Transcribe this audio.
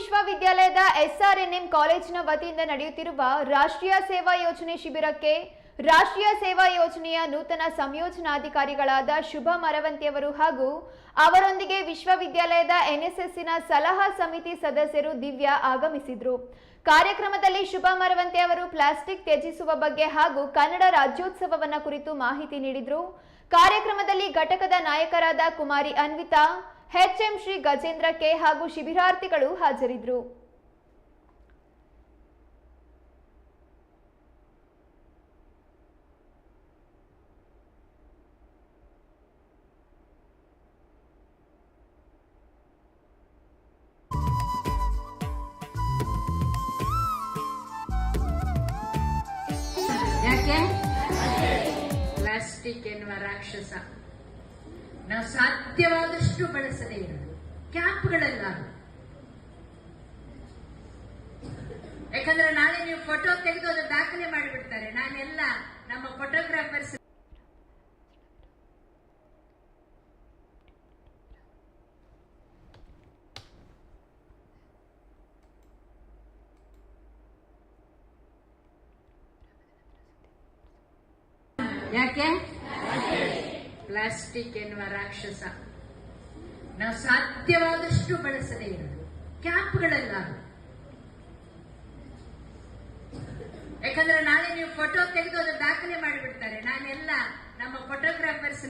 ವಿಶ್ವವಿದ್ಯಾಲಯದ ಎಸ್ಆರ್ಎನ್ಎಂ ಕಾಲೇಜಿನ ವತಿಯಿಂದ ನಡೆಯುತ್ತಿರುವ ರಾಷ್ಟ್ರೀಯ ಸೇವಾ ಯೋಜನೆ ಶಿಬಿರಕ್ಕೆ ರಾಷ್ಟ್ರೀಯ ಸೇವಾ ಯೋಜನೆಯ ನೂತನ ಸಂಯೋಜನಾಧಿಕಾರಿಗಳಾದ ಶುಭ ಮರವಂತಿಯವರು ಹಾಗೂ ಅವರೊಂದಿಗೆ ವಿಶ್ವವಿದ್ಯಾಲಯದ ಎನ್ಎಸ್ಎಸ್ಸಿನ ಸಲಹಾ ಸಮಿತಿ ಸದಸ್ಯರು ದಿವ್ಯಾ ಆಗಮಿಸಿದ್ರು. ಕಾರ್ಯಕ್ರಮದಲ್ಲಿ ಶುಭ ಮರವಂತಿ ಅವರು ಪ್ಲಾಸ್ಟಿಕ್ ತ್ಯಜಿಸುವ ಬಗ್ಗೆ ಹಾಗೂ ಕನ್ನಡ ರಾಜ್ಯೋತ್ಸವವನ್ನ ಕುರಿತು ಮಾಹಿತಿ ನೀಡಿದ್ರು. ಕಾರ್ಯಕ್ರಮದಲ್ಲಿ ಘಟಕದ ನಾಯಕರಾದ ಕುಮಾರಿ ಅನ್ವಿತಾ ಎಚ್ಎಂ ಶ್ರೀ ಗಜೇಂದ್ರ ಕೆ ಹಾಗೂ ಶಿಬಿರಾರ್ಥಿಗಳು ಹಾಜರಿದ್ದರು. ಯಾಕೆ? ಪ್ಲಾಸ್ಟಿಕ್ ಎನ್ನುವ ರಾಕ್ಷಸ. ನಾವು ಸಾಧ್ಯವಾದಷ್ಟು ಬಳಸದೇ ಇರೋದು. ಯಾಕಂದ್ರೆ ನಾಳೆ ನೀವು ಫೋಟೋ ತೆಗೆದು ಅದು ದಾಖಲೆ ಮಾಡಿಬಿಡ್ತಾರೆ. ನಾನೆಲ್ಲ ನಮ್ಮ ಫೋಟೋಗ್ರಾಫರ್ಸ್ ಯಾಕೆ? ಪ್ಲಾಸ್ಟಿಕ್ ಎನ್ನುವ ರಾಕ್ಷಸ. ನಾವು ಸಾಧ್ಯವಾದಷ್ಟು ಬಳಸದೇ ಇರೋದು. ಕ್ಯಾಪ್ಗಳೆಲ್ಲ ಯಾಕಂದ್ರೆ ನಾಳೆ ನೀವು ಫೋಟೋ ತೆಗೆದು ಅದು ದಾಖಲೆ ಮಾಡಿಬಿಡ್ತಾರೆ. ನಾನೆಲ್ಲ ನಮ್ಮ ಫೋಟೋಗ್ರಾಫರ್ಸ್